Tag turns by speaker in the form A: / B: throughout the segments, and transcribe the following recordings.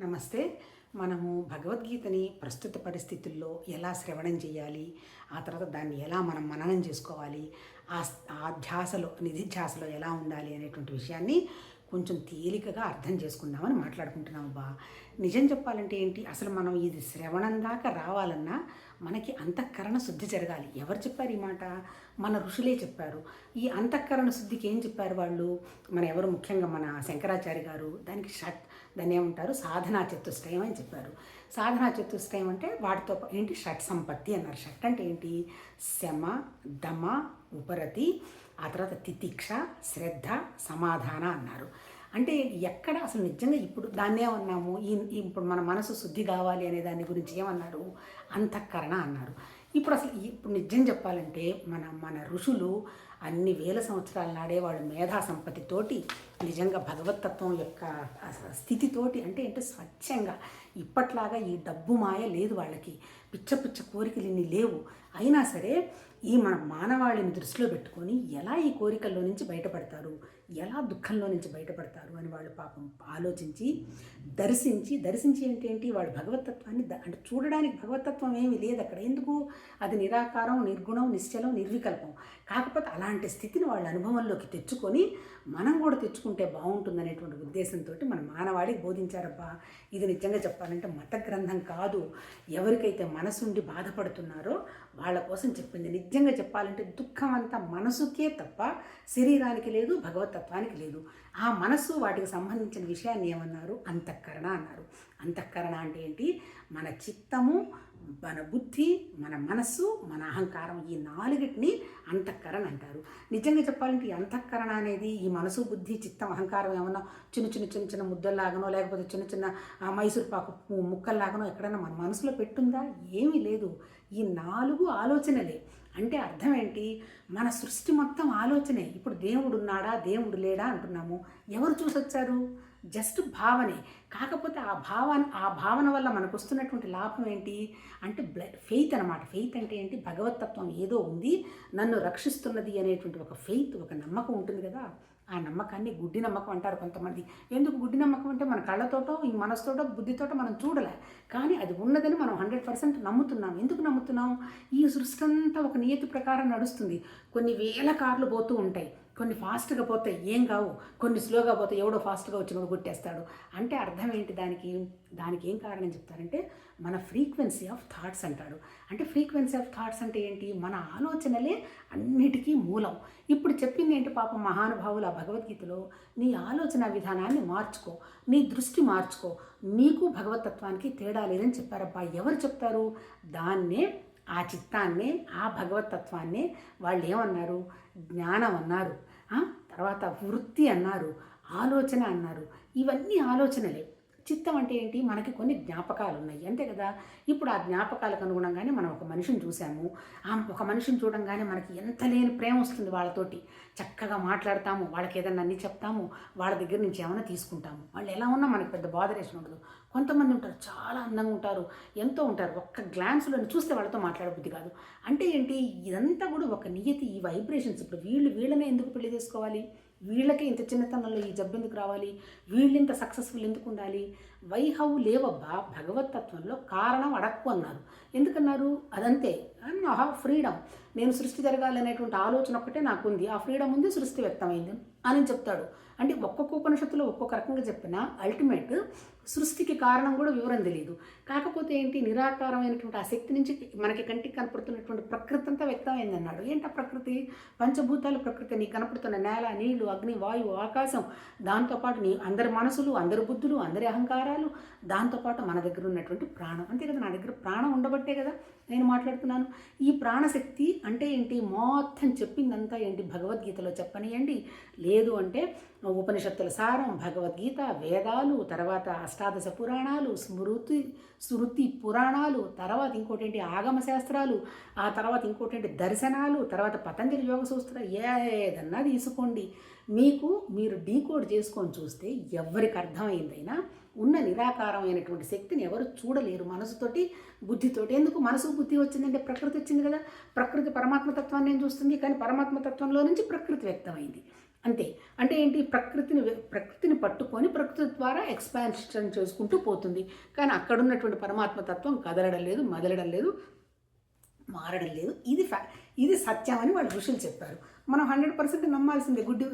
A: నమస్తే. మనము భగవద్గీతని ప్రస్తుత పరిస్థితుల్లో ఎలా శ్రవణం చేయాలి ఆ తర్వాత దాన్ని ఎలా మనం మననం చేసుకోవాలి ఆ ఆ ధ్యాసలో నిధిధ్యాసలో ఎలా ఉండాలి అనేటువంటి విషయాన్ని కొంచెం తేలికగా అర్థం చేసుకుందామని మాట్లాడుకుంటున్నాం బా. నిజం చెప్పాలంటే ఏంటి అసలు మనం ఇది శ్రవణం దాకా రావాలన్నా మనకి అంతఃకరణ శుద్ధి జరగాలి. ఎవరు చెప్పారు ఈ మాట? మన ఋషులే చెప్పారు. ఈ అంతఃకరణ శుద్ధికి ఏం చెప్పారు వాళ్ళు? మన ఎవరు ముఖ్యంగా మన శంకరాచార్య గారు? దానికి షట్ దాన్ని ఏమంటారు? సాధనా చతుష్టయం అని చెప్పారు. సాధనా చతుష్టయం అంటే వాటితో ఏంటి? షట్ సంపత్తి అన్నారు. షట్ అంటే ఏంటి? శమ దమ ఉపరతి ఆ తర్వాత తితిక్ష శ్రద్ధ సమాధాన అన్నారు. అంటే ఎక్కడ అసలు నిజంగా ఇప్పుడు దాన్నే ఉన్నాము ఈ- ఇప్పుడు మన మనసు శుద్ధి కావాలి అనే దాని గురించి ఏమన్నారు? అంతఃకరణ అన్నారు. ఇప్పుడు అసలు ఇప్పుడు నిజం చెప్పాలంటే మన మన ఋషులు అన్ని వేల సంవత్సరాల నాడే వాళ్ళు మేధా సంపత్తితోటి నిజంగా భగవతత్వం యొక్క స్థితితోటి అంటే ఏంటో స్వచ్ఛంగా ఇప్పట్లాగా ఈ డబ్బు మాయ లేదు వాళ్ళకి. పిచ్చ పిచ్చ కోరికలు ఇన్ని లేవు. అయినా సరే ఈ మన మానవాళిని దృష్టిలో పెట్టుకొని ఎలా ఈ కోరికల్లో నుంచి బయటపడతారు? ఎలా దుఃఖంలో నుంచి బయటపడతారు అని వాళ్ళు పాపం ఆలోచించి దర్శించి దర్శించి అంటే ఏంటి? వాళ్ళు భగవతత్వాన్ని అంటే చూడడానికి భగవతత్వం ఏమీ లేదు అక్కడ. ఎందుకు? అది నిరాకారం నిర్గుణం నిశ్చలం నిర్వికల్పం. కాకపోతే అలాంటి స్థితిని వాళ్ళ అనుభవంలోకి తెచ్చుకొని మనం కూడా తెచ్చుకుంటే బాగుంటుందనేటువంటి ఉద్దేశంతో మన మానవాడికి బోధించారబ్బా. ఇది నిజంగా చెప్పాలంటే మత గ్రంథం కాదు. ఎవరికైతే మనసుండి బాధపడుతున్నారో వాళ్ళ కోసం చెప్పింది నిజంగా చెప్పాలంటే దుఃఖం అంతా మనసుకే తప్ప శరీరానికి లేదు తత్వానికి లేదు. ఆ మనస్సు వాటికి సంబంధించిన విషయాన్ని ఏమన్నారు? అంతఃకరణ అన్నారు. అంతఃకరణ అంటే ఏంటి? మన చిత్తము మన బుద్ధి మన మనస్సు మన అహంకారం ఈ నాలుగిటిని అంతఃకరణ అంటారు. నిజంగా చెప్పాలంటే ఈ అంతఃకరణ అనేది ఈ మనసు బుద్ధి చిత్తం అహంకారం ఏమన్నా చిన్న చిన్న చిన్న చిన్న ముద్దల్లాగనో లేకపోతే చిన్న చిన్న మైసూర్ పాకు ముక్కల్లాగనో ఎక్కడైనా మన మనసులో పెట్టుందా? ఏమీ లేదు. ఈ నాలుగు ఆలోచనలే. అంటే అర్థం ఏంటి మన సృష్టి మొత్తం ఆలోచనే. ఇప్పుడు దేవుడు ఉన్నాడా దేవుడు లేడా అంటున్నాము. ఎవరు చూసొచ్చారు? జస్ట్ భావనే. కాకపోతే ఆ భావన ఆ భావన వల్ల మనకు వస్తున్నటువంటి లాభం ఏంటి? అంటే బ్ల ఫెయిత్ అనమాట. ఫెయిత్ అంటే ఏంటి? భగవతత్వం ఏదో ఉంది నన్ను రక్షిస్తున్నది అనేటువంటి ఒక ఫెయిత్ ఒక నమ్మకం ఉంటుంది కదా? ఆ నమ్మకాన్ని గుడ్డి నమ్మకం అంటారు కొంతమంది. ఎందుకు గుడ్డి నమ్మకం అంటే మన కళ్ళతోటో ఈ మనసుతోటో బుద్ధితోటో మనం చూడలే. కానీ అది ఉన్నదని మనం హండ్రెడ్ పర్సెంట్ నమ్ముతున్నాం. ఎందుకు నమ్ముతున్నాం? ఈ సృష్టి అంతా ఒక నియతి ప్రకారం నడుస్తుంది. కొన్ని వేల కార్లు పోతూ ఉంటాయి. కొన్ని ఫాస్ట్గా పోతే ఏం కావు. కొన్ని స్లోగా పోతే ఎవడో ఫాస్ట్గా వచ్చినప్పుడు కొట్టేస్తాడు. అంటే అర్థం ఏంటి దానికి? దానికి ఏం కారణం చెప్తారంటే మన ఫ్రీక్వెన్సీ ఆఫ్ థాట్స్ అంటాడు. అంటే ఫ్రీక్వెన్సీ ఆఫ్ థాట్స్ అంటే ఏంటి? మన ఆలోచనలే అన్నిటికీ మూలం. ఇప్పుడు చెప్పింది ఏంటి పాపం మహానుభావులు ఆ భగవద్గీతలో? నీ ఆలోచన విధానాన్ని మార్చుకో. నీ దృష్టి మార్చుకో. నీకు భగవతత్వానికి తేడా లేదని చెప్పారబ్బా. ఎవరు చెప్తారు? దాన్నే ఆ చిత్తాన్నే ఆ భగవతత్వాన్నే వాళ్ళు ఏమన్నారు జ్ఞానం అన్నారు. తర్వాత వృత్తి అన్నారు. ఆలోచన అన్నారు. ఇవన్నీ ఆలోచనలే. చిత్తం అంటే ఏంటి? మనకి కొన్ని జ్ఞాపకాలు ఉన్నాయి అంతే కదా? ఇప్పుడు ఆ జ్ఞాపకాలకు అనుగుణంగానే మనం ఒక మనిషిని చూసాము ఆ ఒక మనిషిని చూడంగానే మనకి ఎంత లేని ప్రేమ వస్తుంది వాళ్ళతోటి. చక్కగా మాట్లాడతాము. వాళ్ళకి ఏదన్నా అన్ని చెప్తాము. వాళ్ళ దగ్గర నుంచి ఏమైనా తీసుకుంటాము. వాళ్ళు ఎలా ఉన్నా మనకి పెద్ద బాధరేషన్ ఉండదు. కొంతమంది ఉంటారు చాలా అందంగా ఉంటారు ఎంతో ఉంటారు. ఒక్క గ్లాన్స్లో చూస్తే వాళ్ళతో మాట్లాడబుద్ధి కాదు. అంటే ఏంటి? ఇదంతా కూడా ఒక నియతి ఈ వైబ్రేషన్స్ ఇప్పుడు వీళ్ళు వీళ్ళనే ఎందుకు పెళ్ళి చేసుకోవాలి? వీళ్ళకి ఇంత చిన్నతనంలో ఈ జబ్బు ఎందుకు రావాలి? వీళ్ళు ఇంత సక్సెస్ఫుల్ ఎందుకు ఉండాలి? వైహవు లేవబ్బా? భగవతత్వంలో కారణం అడక్కు అన్నారు. ఎందుకన్నారు? అదంతే. I freedom. నేను సృష్టి జరగాలనేటువంటి ఆలోచన ఒక్కటే నాకు ఉంది ఆ ఫ్రీడమ్ ఉంది సృష్టి వ్యక్తమైంది అని చెప్తాడు. అంటే ఒక్కొక్క ఉపనిషత్తులో ఒక్కొక్క రకంగా చెప్పిన అల్టిమేట్ సృష్టికి కారణం కూడా వివరం తెలియదు కాకపోతే ఏంటి? నిరాకారమైనటువంటి ఆ శక్తి నుంచి మనకి కంటికి కనపడుతున్నటువంటి ప్రకృతి అంతా వ్యక్తమైంది అన్నాడు ఏంటి ఆ ప్రకృతి? పంచభూతాల ప్రకృతి నీ కనపడుతున్న నేల నీళ్ళు అగ్ని వాయువు ఆకాశం. దాంతోపాటు నీ అందరి మనసులు అందరి బుద్ధులు అందరి అహంకారాలు. దాంతోపాటు మన దగ్గర ఉన్నటువంటి ప్రాణం. అంతే కదా నా దగ్గర ప్రాణం ఉండబట్టే కదా నేను మాట్లాడుతున్నాను. ఈ ప్రాణశక్తి అంటే ఏంటి? మొత్తం చెప్పిందంతా ఏంటి? భగవద్గీతలో చెప్పనియండి. లేదు అంటే ఉపనిషత్తుల సారం భగవద్గీత వేదాలు తర్వాత అష్టాదశ పురాణాలు స్మృతి శృతి పురాణాలు తర్వాత ఇంకోటి ఆగమ శాస్త్రాలు ఆ తర్వాత ఇంకోటి దర్శనాలు తర్వాత పతంజలి యోగ సూత్ర ఏదన్నా తీసుకోండి. మీకు మీరు డీకోడ్ చేసుకొని చూస్తే ఎవరికి అర్థమైందైనా ఉన్న నిరాకారమైనటువంటి శక్తిని ఎవరు చూడలేరు మనసుతోటి బుద్ధితోటి. ఎందుకు? మనసు బుద్ధి వచ్చిందంటే ప్రకృతి వచ్చింది కదా. ప్రకృతి పరమాత్మతత్వాన్ని నేను చూస్తుంది కానీ పరమాత్మతత్వంలో నుంచి ప్రకృతి వ్యక్తమైంది. అంతే. అంటే ఏంటి? ప్రకృతిని ప్రకృతిని పట్టుకొని ప్రకృతి ద్వారా ఎక్స్పాన్షన్ చేసుకుంటూ పోతుంది. కానీ అక్కడ ఉన్నటువంటి పరమాత్మ తత్వం కదలడం లేదు మదలడం లేదు మారడం లేదు. ఇది ఫ్యా ఇది సత్యం అని వాళ్ళు ఋషులు చెప్పారు. మనం హండ్రెడ్ పర్సెంట్ నమ్మాల్సిందే గుడ్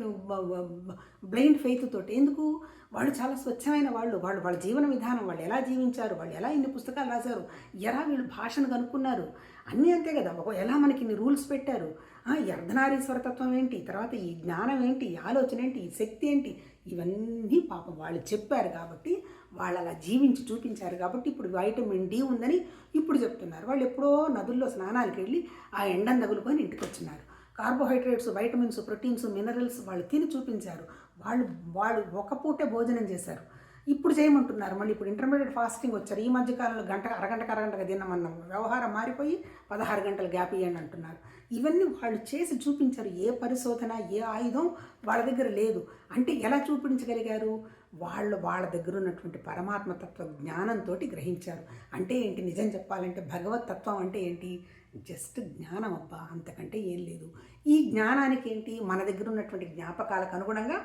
A: బ్లైండ్ ఫెయిత్ తోటి. ఎందుకు? వాళ్ళు చాలా స్వచ్ఛమైన వాళ్ళు. వాళ్ళు వాళ్ళ జీవన విధానం వాళ్ళు ఎలా జీవించారు? వాళ్ళు ఎలా ఇన్ని పుస్తకాలు రాశారు? ఎలా వీళ్ళు భాషను కనుక్కున్నారు? అన్నీ అంతే కదా. ఒక ఎలా మనకి ఇన్ని రూల్స్ పెట్టారు? ఈ అర్ధనారీశ్వర తత్వం ఏంటి తర్వాత ఈ జ్ఞానం ఏంటి? ఈ ఆలోచన ఏంటి? ఈ శక్తి ఏంటి? ఇవన్నీ పాపం వాళ్ళు చెప్పారు కాబట్టి వాళ్ళు అలా జీవించి చూపించారు కాబట్టి ఇప్పుడు వైటమిన్ డి ఉందని ఇప్పుడు చెప్తున్నారు. వాళ్ళు ఎప్పుడో నదుల్లో స్నానాలకు వెళ్ళి ఆ ఎండను తగులుకొని ఇంటికి వచ్చినారు. కార్బోహైడ్రేట్స్ వైటమిన్స్ ప్రోటీన్స్ మినరల్స్ వాళ్ళు తిని చూపించారు. వాళ్ళు వాళ్ళు ఒక పూటే భోజనం చేశారు. ఇప్పుడు చేయమంటున్నారు. మళ్ళీ ఇప్పుడు ఇంటర్మీడియట్ ఫాస్టింగ్ వచ్చారు. ఈ మధ్య కాలంలో గంట అరగంటకు అరగంటగా తినమన్నాం. వ్యవహారం మారిపోయి పదహారు గంటలు గ్యాప్ ఇవ్వండి అంటున్నారు. ఇవన్నీ వాళ్ళు చేసి చూపించారు. ఏ పరిశోధన ఏ ఆయుధం వాళ్ళ దగ్గర లేదు. అంటే ఎలా చూపించగలిగారు? వాళ్ళు వాళ్ళ దగ్గర ఉన్నటువంటి పరమాత్మ తత్వ జ్ఞానంతో గ్రహించారు. అంటే ఏంటి? నిజం చెప్పాలంటే భగవత్ తత్వం అంటే ఏంటి? జస్ట్ జ్ఞానం అబ్బా అంతకంటే ఏం లేదు. ఈ జ్ఞానానికి ఏంటి? మన దగ్గర ఉన్నటువంటి జ్ఞాపకాలకు అనుగుణంగా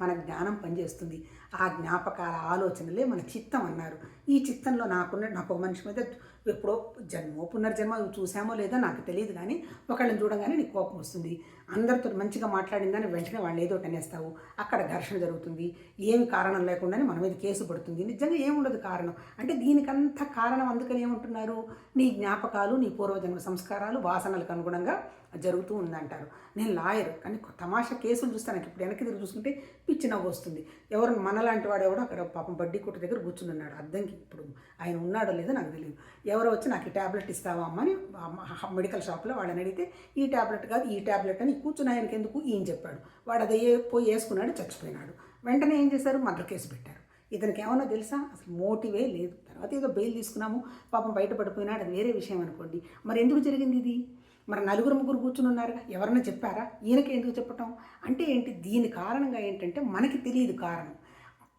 A: మన జ్ఞానం పనిచేస్తుంది. ఆ జ్ఞాపకాల ఆలోచనలే మన చిత్తం అన్నారు. ఈ చిత్తంలో నాకున్న నాకు మనిషి మీద ఎప్పుడో జన్మో పునర్జన్మ చూసామో లేదో నాకు తెలియదు కానీ ఒకళ్ళని చూడగానే నీకు కోపం వస్తుంది. అందరితో మంచిగా మాట్లాడిందని వెంటనే వాళ్ళు ఏదో అనేస్తావు. అక్కడ ఘర్షణ జరుగుతుంది. ఏమి కారణం లేకుండానే మన మీద కేసు పడుతుంది. నిజంగా ఏముండదు కారణం? అంటే దీనికంత కారణం అందుకని ఏమంటున్నారు? నీ జ్ఞాపకాలు నీ పూర్వజన్మ సంస్కారాలు వాసనలకు అనుగుణంగా జరుగుతూ ఉందంటారు. నేను లాయర్ కానీ తమాషా కేసులు చూస్తాను నాకు ఇప్పుడు వెనక్కి తిరిగి చూసుకుంటే పిచ్చి నవ్వు వస్తుంది. ఎవరు మనలాంటి వాడు ఎవడో అక్కడ పాపం బడ్డీ కొట్టు దగ్గర కూర్చుని ఉన్నాడు. అద్దంకి ఇప్పుడు ఆయన ఉన్నాడో లేదో నాకు తెలియదు. ఎవరో వచ్చి నాకు ఈ ట్యాబ్లెట్ ఇస్తావా అమ్మ అని మెడికల్ షాప్లో వాళ్ళని అడిగితే ఈ ట్యాబ్లెట్ కాదు ఈ ట్యాబ్లెట్ అని కూర్చుని ఆయనకి ఎందుకు? ఈయన చెప్పాడు. వాడు అదే పోయి వేసుకున్నాడు చచ్చిపోయినాడు. వెంటనే ఏం చేశారు? మర్డర్ కేసు పెట్టారు. ఇతనికి ఏమన్నా తెలుసా? అసలు మోటివే లేదు. తర్వాత ఏదో బెయిల్ తీసుకున్నాము పాపం బయటపడిపోయినాడు అది వేరే విషయం అనుకోండి. మరి ఎందుకు జరిగింది ఇది? మరి నలుగురు ముగ్గురు కూర్చుని ఉన్నారుగా? ఎవరైనా చెప్పారా? ఈయనకి ఎందుకు చెప్పటం? అంటే ఏంటి? దీని కారణంగా ఏంటంటే మనకి తెలియదు కారణం.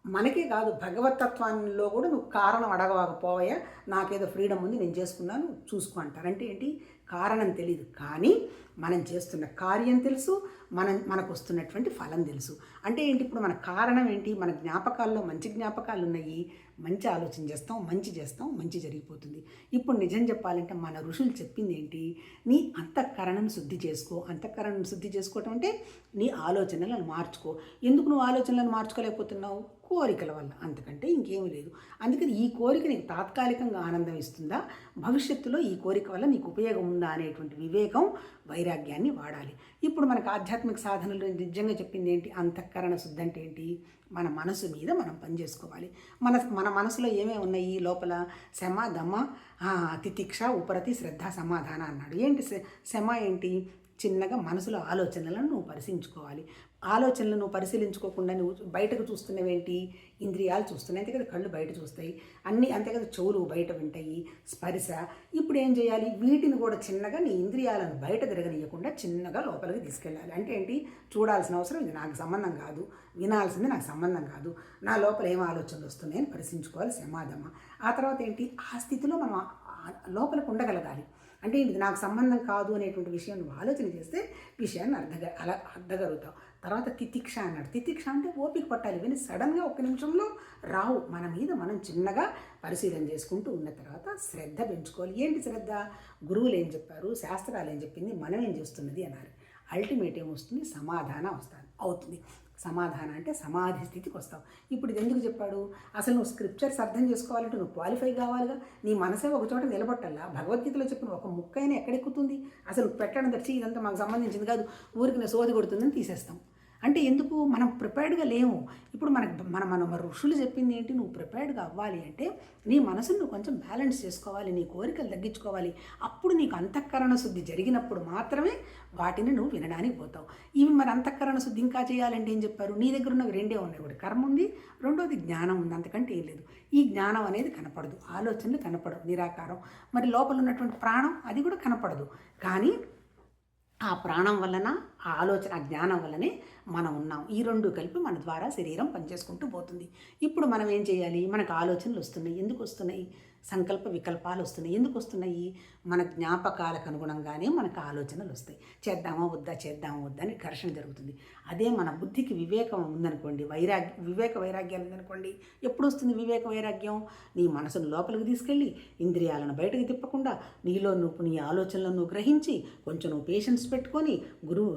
A: మనకే కాదు భగవతత్వంలో కూడా నువ్వు కారణం అడగకపోయా నాకేదో ఫ్రీడమ్ ఉంది నేను చేసుకున్నాను చూసుకో అంటారు. అంటే ఏంటి? కారణం తెలియదు కానీ మనం చేస్తున్న కార్యం తెలుసు మనం మనకు వస్తున్నటువంటి ఫలం తెలుసు. అంటే ఏంటి? ఇప్పుడు మన కారణం ఏంటి? మన జ్ఞాపకాల్లో మంచి జ్ఞాపకాలు ఉన్నాయి. మంచి ఆలోచన చేస్తాం మంచి చేస్తాం మంచి జరిగిపోతుంది. ఇప్పుడు నిజం చెప్పాలంటే మన ఋషులు చెప్పింది ఏంటి నీ అంతఃకరణను శుద్ధి చేసుకో. అంతఃకరణను శుద్ధి చేసుకోవటం అంటే నీ ఆలోచనలను మార్చుకో. ఎందుకు నువ్వు ఆలోచనలను మార్చుకోలేకపోతున్నావు? కోరికల వల్ల. అంతకంటే ఇంకేమీ లేదు. అందుకని ఈ కోరిక నీకు తాత్కాలికంగా ఆనందం ఇస్తుందా? భవిష్యత్తులో ఈ కోరిక వల్ల నీకు ఉపయోగం ఉందా అనేటువంటి వివేకం వైరాగ్యాన్ని వాడాలి. ఇప్పుడు మనకు ఆధ్యాత్మిక సాధనలు నిజంగా చెప్పింది ఏంటి? అంతఃకరణ శుద్ధి అంటే ఏంటి? మన మనసు మీద మనం పనిచేసుకోవాలి మన మన మనసులో ఏమేమి ఉన్నాయి ఈ లోపల? శమ దమ ఆ, తితిక్ష ఉపరతి శ్రద్ధ సమాధాన అన్నాడు. ఏంటి శ- శమ ఏంటి? చిన్నగా మనసులో ఆలోచనలను నువ్వు పరిశీలించుకోవాలి. ఆలోచనలు నువ్వు పరిశీలించుకోకుండా నువ్వు బయటకు చూస్తున్నవేంటి? ఇంద్రియాలు చూస్తున్నాయి. అంతే కదా కళ్ళు బయట చూస్తాయి. అన్నీ అంతే కదా చెవులు బయట వింటాయి. స్పర్శ. ఇప్పుడు ఏం చేయాలి? వీటిని కూడా చిన్నగా నీ ఇంద్రియాలను బయట తిరగనీయకుండా చిన్నగా లోపలికి తీసుకెళ్ళాలి. అంటే ఏంటి? చూడాల్సిన అవసరం ఇది నాకు సంబంధం కాదు. వినాల్సింది నాకు సంబంధం కాదు. నా లోపల ఏం ఆలోచనలు వస్తున్నాయని పరిశీలించుకోవాలి. సమాధమ. ఆ తర్వాత ఏంటి? ఆ స్థితిలో మనం లోపలికి ఉండగలగాలి. అంటే ఇది నాకు సంబంధం కాదు అనేటువంటి విషయం నువ్వు ఆలోచన చేస్తే విషయాన్ని అర్థగ అలా అర్థగలుగుతావు. తర్వాత తితిక్ష అన్నాడు. తితిక్ష అంటే ఓపిక పట్టాలి. ఇవన్నీ సడన్గా ఒక్క నిమిషంలో రావు. మన మీద మనం చిన్నగా పరిశీలన చేసుకుంటూ ఉన్న తర్వాత శ్రద్ధ పెంచుకోవాలి. ఏంటి శ్రద్ధ? గురువులు ఏం చెప్పారు? శాస్త్రాలు ఏం చెప్పింది? మనం ఏం చేస్తున్నది? అన్నారు. అల్టిమేట్ ఏమొస్తుంది సమాధానం వస్తుంది. అవుతుంది. సమాధానం అంటే సమాధి స్థితికి వస్తావు. ఇప్పుడు ఇది ఎందుకు చెప్పాడు? అసలు నువ్వు స్క్రిప్చర్స్ అర్థం చేసుకోవాలంటే నువ్వు క్వాలిఫై కావాలిగా. నీ మనసే ఒక చోట నిలబట్టాలా భగవద్గీతలో చెప్పిన ఒక ముక్క అయినా ఎక్కడెక్కుతుంది? అసలు పెట్టడం తెచ్చి ఇదంతా మాకు సంబంధించింది కాదు. ఊరికి నేను సోది కొడుతుందని తీసేస్తాం. అంటే ఎందుకు? మనం ప్రిపేర్డ్గా లేము. ఇప్పుడు మనకు మన మన ఋషులు చెప్పింది ఏంటి? నువ్వు ప్రిపేర్డ్గా అవ్వాలి అంటే నీ మనసును నువ్వు కొంచెం బ్యాలెన్స్ చేసుకోవాలి నీ కోరికలు తగ్గించుకోవాలి. అప్పుడు నీకు అంతఃకరణ శుద్ధి జరిగినప్పుడు మాత్రమే వాటిని నువ్వు వినడానికి పోతావు. ఇవి మరి అంతఃకరణ శుద్ధి ఇంకా చేయాలంటే ఏం చెప్పారు? నీ దగ్గర ఉన్నవి రెండే ఉన్నాయి ఒకటి కర్మ ఉంది రెండోది జ్ఞానం ఉంది. అంతకంటే ఏం లేదు. ఈ జ్ఞానం అనేది కనపడదు. ఆలోచనలు కనపడవు. నిరాకారం. మరి లోపల ఉన్నటువంటి ప్రాణం అది కూడా కనపడదు. కానీ ఆ ప్రాణం వలన ఆ ఆలోచన ఆ జ్ఞానం వల్లనే మనం ఉన్నాం. ఈ రెండు కలిపి మన ద్వారా శరీరం పనిచేసుకుంటూ పోతుంది. ఇప్పుడు మనం ఏం చేయాలి? మనకు ఆలోచనలు వస్తున్నాయి. ఎందుకు వస్తున్నాయి? సంకల్ప వికల్పాలు వస్తున్నాయి. ఎందుకు వస్తున్నాయి? మన జ్ఞాపకాలకు అనుగుణంగానే మనకు ఆలోచనలు వస్తాయి. చేద్దామా వద్దా? చేద్దామా వద్దా? అని ఘర్షణ జరుగుతుంది. అదే మన బుద్ధికి వివేకం ఉందనుకోండి వైరాగ్య వివేక వైరాగ్యాలు ఉందనుకోండి ఎప్పుడు వస్తుంది వివేక వైరాగ్యం? నీ మనసును లోపలికి తీసుకెళ్ళి ఇంద్రియాలను బయటకు తిప్పకుండా నీలో నువ్వు నీ ఆలోచనలను గ్రహించి కొంచెం నువ్వు పేషెన్స్ పెట్టుకొని గురువు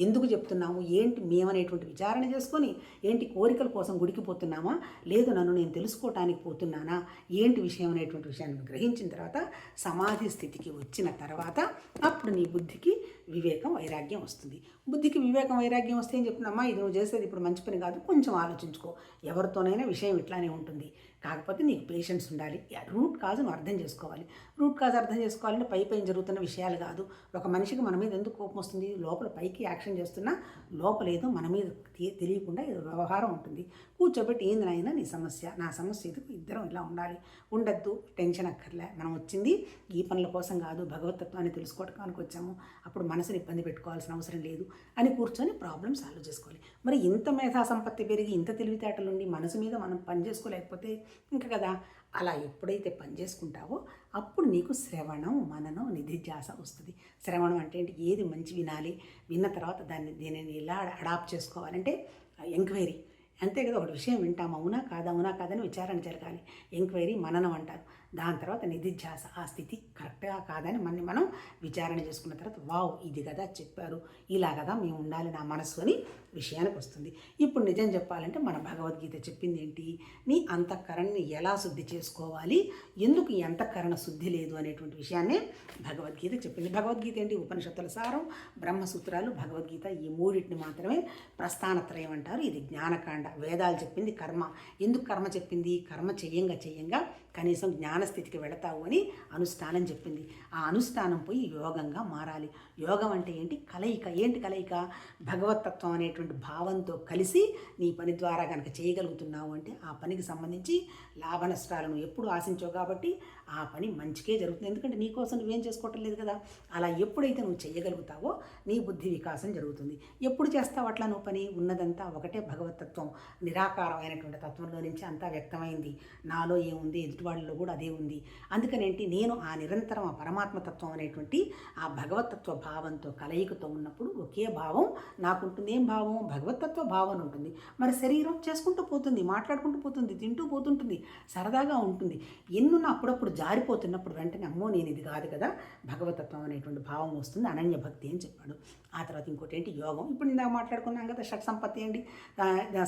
A: ఎందుకు చెప్తున్నాము ఏంటి మేమనేటువంటి విచారణ చేసుకొని ఏంటి కోరికల కోసం గుడికి పోతున్నామా? లేదు నన్ను నేను తెలుసుకోవటానికి పోతున్నానా? ఏంటి విషయం అనేటువంటి విషయాన్ని గ్రహించిన తర్వాత సమాధి స్థితికి వచ్చిన తర్వాత అప్పుడు నీ బుద్ధికి వివేకం వైరాగ్యం వస్తుంది. బుద్ధికి వివేకం వైరాగ్యం వస్తే ఏం చెప్తున్నామా ఇది నువ్వు చేసేది ఇప్పుడు మంచి పని కాదు. కొంచెం ఆలోచించుకో. ఎవరితోనైనా విషయం ఇట్లానే ఉంటుంది. కాకపోతే నీకు పేషెన్స్ ఉండాలి. రూట్ కాజ్ నువ్వు అర్థం చేసుకోవాలి. రూట్ కాజ్ అర్థం చేసుకోవాలంటే పై పైన జరుగుతున్న విషయాలు కాదు. ఒక మనిషికి మన మీద ఎందుకు కోపం వస్తుంది? లోపల పైకి యాక్షన్ చేస్తున్నా లోపల ఏదో మన మీద తె- తెలియకుండా ఏదో వ్యవహారం ఉంటుంది. కూర్చోబెట్టి ఏంది నాయన నీ సమస్య? నా సమస్య ఇది ఇద్దరం ఇలా ఉండాలి? ఉండద్దు టెన్షన్ అక్కర్లే. మనం వచ్చింది ఈ పనుల కోసం కాదు భగవతత్వాన్ని తెలుసుకోవడానికి వచ్చాము. అప్పుడు మనసుని ఇబ్బంది పెట్టుకోవాల్సిన అవసరం లేదు అని కూర్చొని ప్రాబ్లమ్ సాల్వ్ చేసుకోవాలి. మరి ఇంత మేధా సంపత్తి పెరిగి ఇంత తెలివితేటలు ఉండి మనసు మీద మనం పని చేసుకోలేకపోతే ఇంకా కదా? అలా ఎప్పుడైతే పని చేసుకుంటావో అప్పుడు నీకు శ్రవణం మననం నిధిధ్యాస వస్తుంది. శ్రవణం అంటే ఏంటి? ఏది మంచి వినాలి విన్న తర్వాత దాన్ని దీనిని ఎలా అడాప్ట్ చేసుకోవాలంటే ఎంక్వైరీ. అంతే కదా? ఒక విషయం వింటాం అవునా కాదా? అవునా కాదని విచారణ జరగాలి. ఎంక్వైరీ మననం అంటారు. దాని తర్వాత నిధిధ్యాస. ఆ స్థితి కరెక్ట్గా కాదని మనని మనం విచారణ చేసుకున్న తర్వాత వావ్ ఇది కదా చెప్పారు. ఇలా కదా మేము ఉండాలి నా మనస్సు అని విషయానికి వస్తుంది. ఇప్పుడు నిజం చెప్పాలంటే మన భగవద్గీత చెప్పింది ఏంటి? నీ అంతఃకరణని ఎలా శుద్ధి చేసుకోవాలి? ఎందుకు ఈ అంతఃకరణ శుద్ధి లేదు అనేటువంటి విషయాన్నే భగవద్గీత చెప్పింది. భగవద్గీత ఏంటి? ఉపనిషత్తుల సారం బ్రహ్మసూత్రాలు భగవద్గీత ఈ మూడింటిని మాత్రమే ప్రస్థానత్రయం అంటారు. ఇది జ్ఞానకాండ. వేదాలు చెప్పింది కర్మ. ఎందుకు కర్మ చెప్పింది? కర్మ చెయ్యంగా చెయ్యంగా కనీసం జ్ఞానస్థితికి వెళతావు అని అనుష్ఠానం చెప్పింది. ఆ అనుష్ఠానం పోయి యోగంగా మారాలి. యోగం అంటే ఏంటి? కలయిక. ఏంటి కలయిక? భగవతత్వం అనేటువంటి భావంతో కలిసి నీ పని ద్వారా కనుక చేయగలుగుతున్నావు అంటే ఆ పనికి సంబంధించి లాభ నష్టాలను ఎప్పుడు ఆశించావు కాబట్టి ఆ పని మంచికే జరుగుతుంది. ఎందుకంటే నీకోసం నువ్వేం చేసుకోవటం లేదు కదా. అలా ఎప్పుడైతే నువ్వు చేయగలుగుతావో నీ బుద్ధి వికాసం జరుగుతుంది. ఎప్పుడు చేస్తావు అట్లా నువ్వు పని? ఉన్నదంతా ఒకటే భగవతత్వం. నిరాకారమైనటువంటి తత్వంలో నుంచి అంతా వ్యక్తమైంది. నాలో ఏముంది? ఎదుటివాళ్ళలో కూడా అదే ఉంది. అందుకనేంటి? నేను ఆ నిరంతరం ఆ పరమాత్మతత్వం అనేటువంటి ఆ భగవతత్వ భావంతో కలయికతో ఉన్నప్పుడు ఒకే భావం నాకుంటుంది. ఏం భావం? భగవతత్వ భావన ఉంటుంది. మరి శరీరం చేసుకుంటూ పోతుంది మాట్లాడుకుంటూ పోతుంది తింటూ పోతుంటుంది సరదాగా ఉంటుంది. ఎన్నున్న అప్పుడప్పుడు జారిపోతున్నప్పుడు వెంటనే అమ్మో నేను ఇది కాదు కదా భగవతత్వం అనేటువంటి భావం వస్తుంది అనన్య భక్తి అని చెప్పాడు. ఆ తర్వాత ఇంకోటి ఏంటి యోగం. ఇప్పుడు ఇందాక మాట్లాడుకున్నాం కదా షట్ సంపత్తి ఏంటి?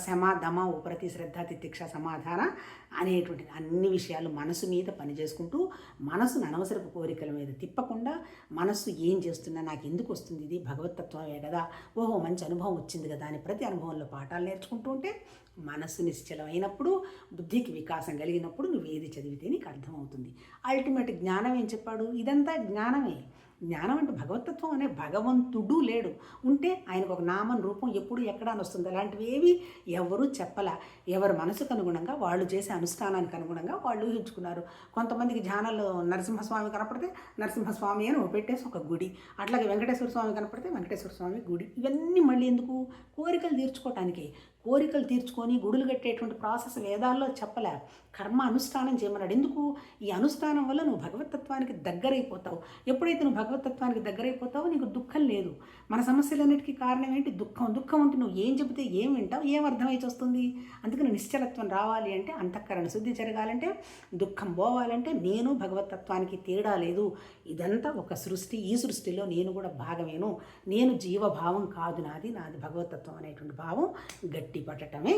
A: శమ దమ ఉపరతి శ్రద్ధ తితిక్ష సమాధాన అనేటువంటి అన్ని విషయాలు మనసు మీద పని చేసుకుంటూ మనసును అనవసరపు కోరికల మీద తిప్పకుండా మనస్సు ఏం చేస్తున్నా నాకు ఎందుకు వస్తుంది ఇది? భగవతత్వమే కదా. ఓహో మంచి అనుభవం వచ్చింది కదా అని ప్రతి అనుభవంలో పాఠాలు నేర్చుకుంటూ ఉంటే మనస్సు నిశ్చలమైనప్పుడు బుద్ధికి వికాసం కలిగినప్పుడు నువ్వు ఏది చదివితే నీకు అర్థమవుతుంది. అల్టిమేట్ జ్ఞానం ఏం చెప్పాడు? ఇదంతా జ్ఞానమే. జ్ఞానం అంటే భగవతత్వం అనే భగవంతుడు లేడు. ఉంటే ఆయనకు ఒక నామం రూపం ఎప్పుడు ఎక్కడ అని వస్తుంది అలాంటివి ఏవి ఎవరు చెప్పల. ఎవరి మనసుకు అనుగుణంగా వాళ్ళు చేసే అనుష్ఠానానికి అనుగుణంగా వాళ్ళు ఊహించుకున్నారు. కొంతమందికి ధ్యానంలో నరసింహస్వామి కనపడితే నరసింహస్వామి అని పెట్టేసి ఒక గుడి అట్లాగే వెంకటేశ్వర స్వామి కనపడితే వెంకటేశ్వర స్వామి గుడి. ఇవన్నీ మళ్ళీ ఎందుకు? కోరికలు తీర్చుకోవటానికి కోరికలు తీర్చుకొని గుడులు కట్టేటువంటి ప్రాసెస్ వేదాల్లో చెప్పలే. కర్మ అనుష్ఠానం చేయమన్నాడు. ఎందుకు? ఈ అనుష్ఠానం వల్ల నువ్వు భగవతత్వానికి దగ్గరైపోతావు. ఎప్పుడైతే నువ్వు భగవతత్వానికి దగ్గరైపోతావు నీకు దుఃఖం లేదు. మన సమస్యలన్నిటికీ కారణం ఏంటి? దుఃఖం. దుఃఖం ఉంటే నువ్వు ఏం చెబితే ఏం వింటావు? ఏం అర్థమైతే వస్తుంది? అందుకని నిశ్చలత్వం రావాలి అంటే అంతఃకరణ శుద్ధి జరగాలంటే దుఃఖం పోవాలంటే నేను భగవతత్వానికి తేడా లేదు. ఇదంతా ఒక సృష్టి. ఈ సృష్టిలో నేను కూడా భాగమేను. నేను జీవభావం కాదు నాది. నాది భగవతత్వం అనేటువంటి భావం గట్టి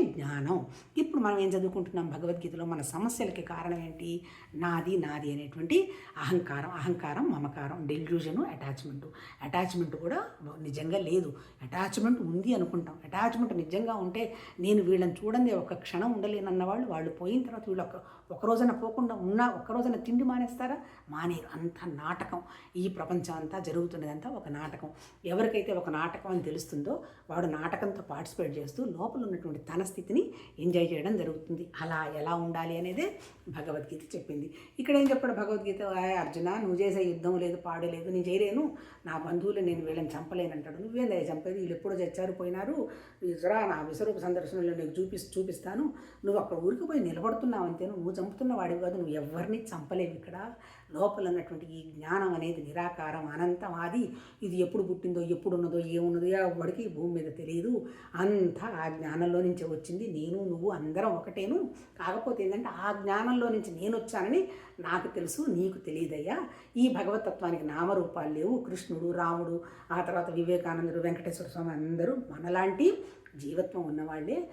A: జ్ఞానం. ఇప్పుడు మనం ఏం చదువుకుంటున్నాం? భగవద్గీతలో మన సమస్యలకి కారణం ఏంటి? నాది నాది అనేటువంటి అహంకారం. అహంకారం మమకారం డెల్యూజను అటాచ్మెంటు అటాచ్మెంట్ కూడా నిజంగా లేదు. అటాచ్మెంట్ ఉంది అనుకుంటాం. అటాచ్మెంట్ నిజంగా ఉంటే నేను వీళ్ళని చూడండి ఒక క్షణం ఉండలేనన్న వాళ్ళు వాళ్ళు పోయిన తర్వాత వీళ్ళు ఒక ఒక రోజున పోకుండా ఉన్నా ఒక రోజున తిండి మానేస్తారా? మానేరు. అంత నాటకం. ఈ ప్రపంచం అంతా జరుగుతున్నదంతా ఒక నాటకం. ఎవరికైతే ఒక నాటకం అని తెలుస్తుందో వాడు నాటకంతో పార్టిసిపేట్ చేస్తూ లోపల ఉన్నటువంటి తన స్థితిని ఎంజాయ్ చేయడం జరుగుతుంది. అలా ఎలా ఉండాలి అనేదే భగవద్గీత చెప్పింది. ఇక్కడ ఏం చెప్పాడు భగవద్గీత? అర్జున నువ్వు చేసే యుద్ధం లేదు పాడు లేదు నేను చేయలేను. నా బంధువులు నేను వీళ్ళని చంపలేను. అంటాడు నువ్వేందా చంపేది వీళ్ళు ఎప్పుడో చచ్చారు పోయినారు. రా నా విశ్వరూప సందర్శనలో నీకు చూపి చూపిస్తాను. నువ్వు అక్కడ ఊరికి పోయి నిలబడుతున్నావు అంతే నువ్వు చంపుతున్న వాడివి కాదు. నువ్వు ఎవరిని చంపలేవు ఇక్కడ. లోపల ఉన్నటువంటి ఈ జ్ఞానం అనేది నిరాకారం అనంతం అది ఇది ఎప్పుడు పుట్టిందో ఎప్పుడు ఉన్నదో ఏమున్నదో ఎవరికి భూమి మీద తెలియదు. అంతా ఆ జ్ఞానంలో నుంచే వచ్చింది. నేను నువ్వు అందరం ఒకటేను. కాకపోతే ఏంటంటే ఆ జ్ఞానంలో నుంచి నేను వచ్చానని నాకు తెలుసు నీకు తెలియదయ్యా. ఈ భగవతత్వానికి నామరూపాలు లేవు. కృష్ణుడు రాముడు ఆ తర్వాత వివేకానందుడు వెంకటేశ్వర స్వామి అందరూ మనలాంటి జీవత్వం ఉన్నవాళ్ళే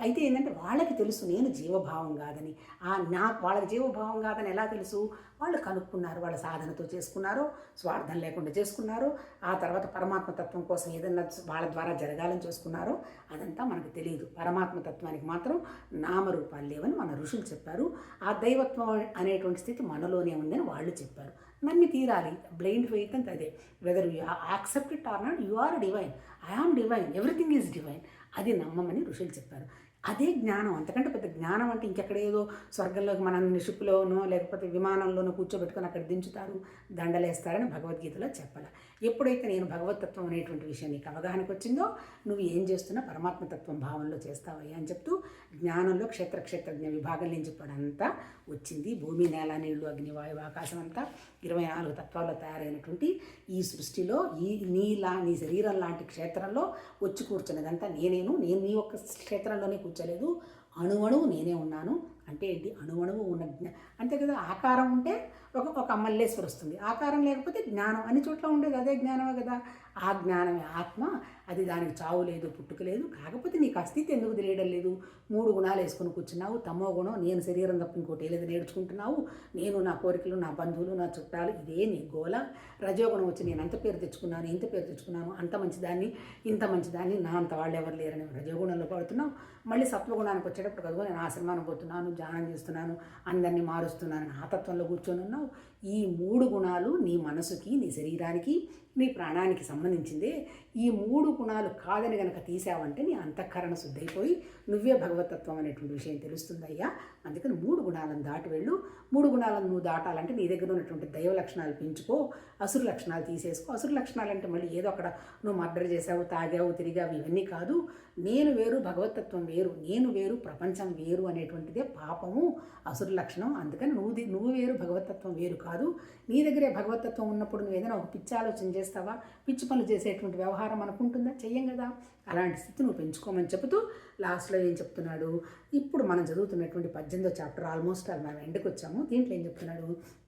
A: అయితే ఏంటంటే వాళ్ళకి తెలుసు నేను జీవభావం కాదని. ఆ నా వాళ్ళకి జీవభావం కాదని ఎలా తెలుసు? వాళ్ళు కనుక్కున్నారు వాళ్ళ సాధనతో చేసుకున్నారు స్వార్థం లేకుండా చేసుకున్నారు. ఆ తర్వాత పరమాత్మతత్వం కోసం ఏదన్నా వాళ్ళ ద్వారా జరగాలని చేసుకున్నారో అదంతా మనకు తెలియదు. పరమాత్మతత్వానికి మాత్రం నామరూపాలు లేవని మన ఋషులు చెప్పారు. ఆ దైవత్వం అనేటువంటి స్థితి మనలోనే ఉందని వాళ్ళు చెప్పారు. నమ్మి తీరాలి. బ్లైండ్ ఫెయిత్ అంటే అదే. Whether you accept it or not you are divine I am divine everything is divine అది నమ్మమని ఋషులు చెప్పారు. అదే జ్ఞానం అంతకంటే పెద్ద జ్ఞానం అంటే ఇంకెక్కడ ఏదో స్వర్గంలోకి మనం షిప్లోనో లేకపోతే విమానంలోనో కూర్చోబెట్టుకొని అక్కడ దించుతారు దండలేస్తారని భగవద్గీతలో చెప్పాలి. ఎప్పుడైతే నేను భగవతత్వం అనేటువంటి విషయం నీకు అవగాహనకు వచ్చిందో నువ్వు ఏం చేస్తున్నా పరమాత్మతత్వం భావంలో చేస్తావయ్యా అని చెప్తూ జ్ఞానంలో క్షేత్ర క్షేత్రజ్ఞ విభాగం నేను చెప్పాడంతా వచ్చింది. భూమి నేల నీళ్ళు అగ్ని వాయువు ఆకాశం అంతా ఇరవై నాలుగు తత్వాల్లో తయారైనటువంటి ఈ సృష్టిలో ఈ నీలా నీ శరీరం లాంటి క్షేత్రంలో వచ్చి కూర్చున్నదంతా నేనేను. నేను నీ ఒక్క క్షేత్రంలోనే కూర్చోలేదు. అణువణువు నేనే ఉన్నాను. అంటే ఏంటి? అణువణువు ఉన్న జ్ఞా అంతే కదా? ఆకారం ఉంటే ఒక ఒక మల్లేశ్వరు వస్తుంది ఆకారం లేకపోతే జ్ఞానం అన్ని చోట్ల ఉండేది అదే జ్ఞానమే కదా. ఆ జ్ఞానమే ఆత్మ అది దానికి చావు లేదు పుట్టుక లేదు. కాకపోతే నీకు అస్థితి ఎందుకు తెలియడం లేదు? మూడు గుణాలు వేసుకుని కూర్చున్నావు. తమో గుణం నేను శరీరం తప్ప ఇంకోటి లేదు నేర్చుకుంటున్నావు. నేను నా కోరికలు నా బంధువులు నా చుట్టాలు ఇదే నీ గోల. రజోగుణం వచ్చి నేను అంత పేరు తెచ్చుకున్నాను ఇంత పేరు తెచ్చుకున్నాను అంత మంచిదాన్ని ఇంత మంచిదాన్ని నా అంత వాళ్ళు ఎవరు లేరని రజోగుణంలో పడుతున్నావు. మళ్ళీ సత్వగుణానికి వచ్చేటప్పుడు కదా నేను ఆశ్రమానికి పోతున్నాను ధ్యానం చేస్తున్నాను అందరినీ మారుస్తున్నాను ఆ తత్వంలో కూర్చొని ఉన్నావు. ఈ మూడు గుణాలు నీ మనసుకి నీ శరీరానికి నీ ప్రాణానికి సంబంధించింది. ఈ మూడు గుణాలు కాదని గనక తీసావంటే నీ అంతఃకరణ శుద్ధైపోయి నువ్వే భగవతత్వం అనేటువంటి విషయం తెలుస్తుందయ్యా. అందుకని మూడు గుణాలను దాటి వెళ్ళు. మూడు గుణాలను నువ్వు దాటాలంటే నీ దగ్గర ఉన్నటువంటి దైవ లక్షణాలు పెంచుకో. అసురు లక్షణాలు తీసేసుకో. అసురు లక్షణాలు అంటే మళ్ళీ ఏదో అక్కడ నువ్వు మర్డర్ చేసావు తాగావు తిరిగావు ఇవన్నీ కాదు. నేను వేరు భగవతత్వం వేరు నేను వేరు ప్రపంచం వేరు అనేటువంటిదే పాపము అసురు లక్షణం. అందుకని నువ్వు నువ్వు వేరు భగవతత్వం వేరు కాదు. నీ దగ్గరే భగవతత్వం ఉన్నప్పుడు నువ్వు ఏదైనా ఒక పిచ్చి ఆలోచన చేస్తావా? పిచ్చి పనులు చేసేటువంటి వ్యవహారం అనుకుంటుందా చెయ్యం కదా. అలాంటి స్థితి నువ్వు పెంచుకోమని చెబుతూ లాస్ట్లో ఏం చెప్తున్నాడు? ఇప్పుడు మనం చదువుతున్నటువంటి పద్దెనిమిదో చాప్టర్ ఆల్మోస్ట్ అది మనం ఎండకు వచ్చాము. దీంట్లో ఏం చెప్తున్నాడు?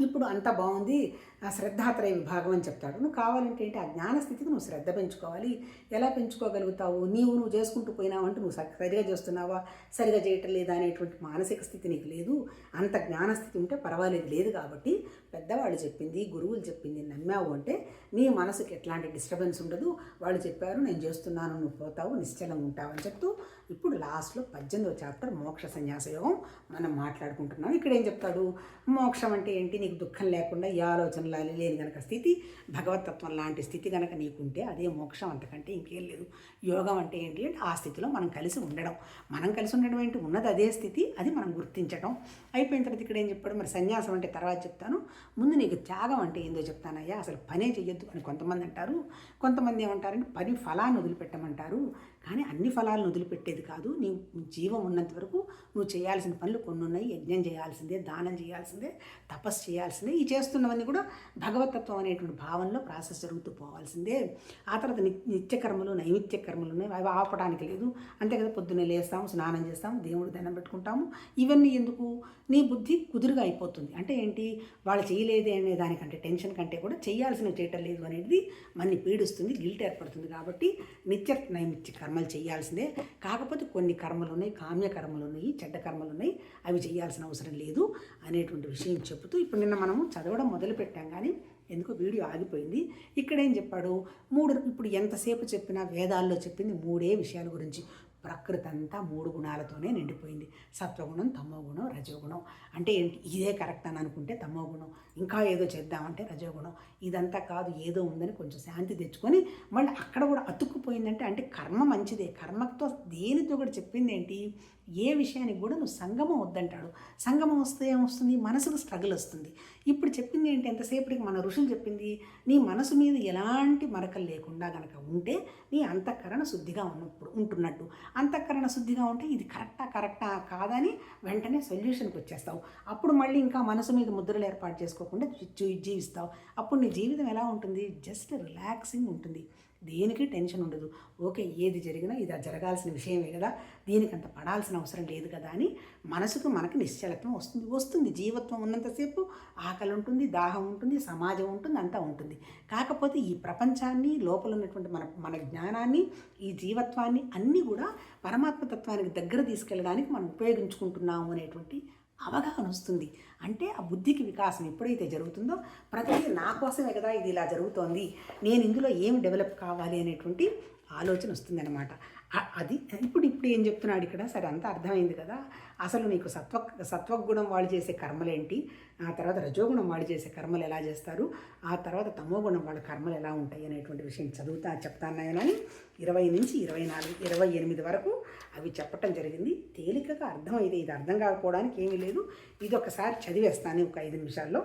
A: ఇప్పుడు అంతా బాగుంది. ఆ శ్రద్ధాత్రయ విభాగం అని చెప్తాడు. నువ్వు కావాలంటే ఏంటి? ఆ జ్ఞానస్థితికి నువ్వు శ్రద్ధ పెంచుకోవాలి. ఎలా పెంచుకోగలుగుతావు? నీవు నువ్వు చేసుకుంటూ పోయినావంటే నువ్వు సరిగా చేస్తున్నావా? సరిగా చేయటం లేదా అనేటువంటి మానసిక స్థితి నీకు లేదు. అంత జ్ఞానస్థితి ఉంటే పర్వాలేదు. లేదు కాబట్టి పెద్దవాళ్ళు చెప్పింది గురువులు చెప్పింది నమ్మావు అంటే నీ మనసుకి ఎట్లాంటి డిస్టర్బెన్స్ ఉండదు. వాళ్ళు చెప్పారు నేను చేస్తున్నాను నువ్వు పోతావు నిశ్చలంగా ఉంటావు అని చెప్తూ ఇప్పుడు లాస్ట్లో పద్దెనిమిదో చాప్టర్ మోక్ష సన్యాస యోగం మనం మాట్లాడుకుంటున్నాం. ఇక్కడ ఏం చెప్తాడు? మోక్షం అంటే ఏంటి? నీకు దుఃఖం లేకుండా ఈ ఆలోచనలు లేని కనుక స్థితి. భగవతత్వం లాంటి స్థితి కనుక నీకుంటే అదే మోక్షం అంతకంటే ఇంకేం లేదు. యోగం అంటే ఏంటి? అంటే ఆ స్థితిలో మనం కలిసి ఉండడం. మనం కలిసి ఉండడం ఏంటి? ఉన్నది అదే స్థితి అది మనం గుర్తించడం అయిపోయిన తర్వాత ఇక్కడ ఏం చెప్పాడు మరి సన్యాసం అంటే తర్వాత చెప్తాను. ముందు నీకు త్యాగం అంటే ఏందో చెప్తానయ్యా. అసలు పనే చెయ్యొద్దు అని కొంతమంది అంటారు. కొంతమంది ఏమంటారంటే పని ఫలాన్ని వదిలిపెట్టమంటారు. కానీ అన్ని ఫలాలను వదిలిపెట్టేది కాదు. నీ జీవం ఉన్నంత వరకు నువ్వు చేయాల్సిన పనులు కొన్ని ఉన్నాయి. యజ్ఞం చేయాల్సిందే దానం చేయాల్సిందే తపస్సు చేయాల్సిందే. ఈ చేస్తున్నవన్నీ కూడా భగవతత్వం అనేటువంటి భావనలో ప్రాసెస్ జరుగుతూ పోవాల్సిందే. ఆ తర్వాత నిత్యకర్మలు నైమిత్య కర్మలు ఉన్నాయి. అవి ఆపడానికి లేదు. అంతే కదా పొద్దున్నే లేస్తాము స్నానం చేస్తాము దేవుడు దండం పెట్టుకుంటాము. ఇవన్నీ ఎందుకు? నీ బుద్ధి కుదురుగా అయిపోతుంది. అంటే ఏంటి? వాళ్ళు చేయలేదే అనే దానికంటే టెన్షన్ కంటే కూడా చేయాల్సినవి చేయటం లేదు అనేది మనని పీడిస్తుంది గిల్ట్ ఏర్పడుతుంది కాబట్టి నిత్య నైమిత్య కర్మలు చేయాల్సిందే. కాకపోతే కొన్ని కర్మలు ఉన్నాయి కామ్య కర్మలు ఉన్నాయి చెడ్డ కర్మలు ఉన్నాయి అవి చేయాల్సిన అవసరం లేదు అనేటువంటి విషయం చెబుతూ ఇప్పుడు నిన్న మనము చదవడం మొదలు పెట్టాం కానీ ఎందుకో వీడియో ఆగిపోయింది. ఇక్కడ ఏం చెప్పాడు? మూడు ఇప్పుడు ఎంతసేపు చెప్పినా వేదాల్లో చెప్పింది మూడే విషయాల గురించి. ప్రకృతి అంతా మూడు గుణాలతోనే నిండిపోయింది. సత్వగుణం తమోగుణం రజోగుణం. అంటే ఏంటి? ఇదే కరెక్ట్ అని అనుకుంటే తమోగుణం. ఇంకా ఏదో చేద్దామంటే రజోగుణం. ఇదంతా కాదు ఏదో ఉందని కొంచెం శాంతి తెచ్చుకొని మళ్ళీ అక్కడ కూడా అతుక్కుపోయిందంటే అంటే కర్మ మంచిదే. కర్మతో దేనితో కూడా చెప్పింది ఏంటి? ఏ విషయానికి కూడా నువ్వు సంగమం వద్దంటాడు. సంగమం వస్తే ఏమొస్తుంది? మనసుకు స్ట్రగుల్ వస్తుంది. ఇప్పుడు చెప్పింది ఏంటి? ఎంతసేపటికి మన ఋషులు చెప్పింది? నీ మనసు మీద ఎలాంటి మరకలు లేకుండా గనక ఉంటే నీ అంతఃకరణ శుద్ధిగా ఉన్నప్పుడు ఉంటున్నట్టు. అంతఃకరణ శుద్ధిగా ఉంటే ఇది కరెక్టా కరెక్టా కాదని వెంటనే సొల్యూషన్కి వచ్చేస్తావు. అప్పుడు మళ్ళీ ఇంకా మనసు మీద ముద్రలు ఏర్పాటు చేసుకోకుండా జీవిస్తావు. అప్పుడు నీ జీవితం ఎలా ఉంటుంది? జస్ట్ రిలాక్సింగ్ ఉంటుంది. దేనికి టెన్షన్ ఉండదు. ఓకే ఏది జరిగినా ఇది జరగాల్సిన విషయమే కదా దీనికి అంత పడాల్సిన అవసరం లేదు కదా అని మనసుకు మనకు నిశ్చలత్వం వస్తుంది. వస్తుంది. జీవత్వం ఉన్నంతసేపు ఆకలి ఉంటుంది దాహం ఉంటుంది సమాజం ఉంటుంది అంతా ఉంటుంది. కాకపోతే ఈ ప్రపంచాన్ని లోపల ఉన్నటువంటి మన మన జ్ఞానాన్ని ఈ జీవత్వాన్ని అన్నీ కూడా పరమాత్మ తత్వానికి దగ్గర తీసుకెళ్ళడానికి మనం ఉపయోగించుకుంటున్నాము అనేటువంటి అవగాహన వస్తుంది. అంటే ఆ బుద్ధికి వికాసం ఎప్పుడైతే జరుగుతుందో ప్రతిదీ నా కోసమే కదా ఇది ఇలా జరుగుతోంది. నేను ఇందులో ఏం డెవలప్ కావాలి అనేటువంటి ఆలోచన వస్తుందన్నమాట. అది ఇప్పుడు ఇప్పుడు ఏం చెప్తున్నాడు ఇక్కడ? సరే అంతా అర్థమైంది కదా. అసలు నీకు సత్వ సత్వగుణం వాళ్ళు చేసే కర్మలేంటి? ఆ తర్వాత రజోగుణం వాళ్ళు చేసే కర్మలు ఎలా చేస్తారు? ఆ తర్వాత తమోగుణం వాళ్ళ కర్మలు ఎలా ఉంటాయి అనేటువంటి విషయం చదువుతా చెప్తాను ఇరవై నుంచి ఇరవై నాలుగు ఇరవై ఎనిమిది వరకు అవి చెప్పటం జరిగింది. తేలికగా అర్థమైంది. ఇది అర్థం కాకపోవడానికి ఏమీ లేదు. ఇది ఒకసారి చదివేస్తాను ఒక ఐదు నిమిషాల్లో.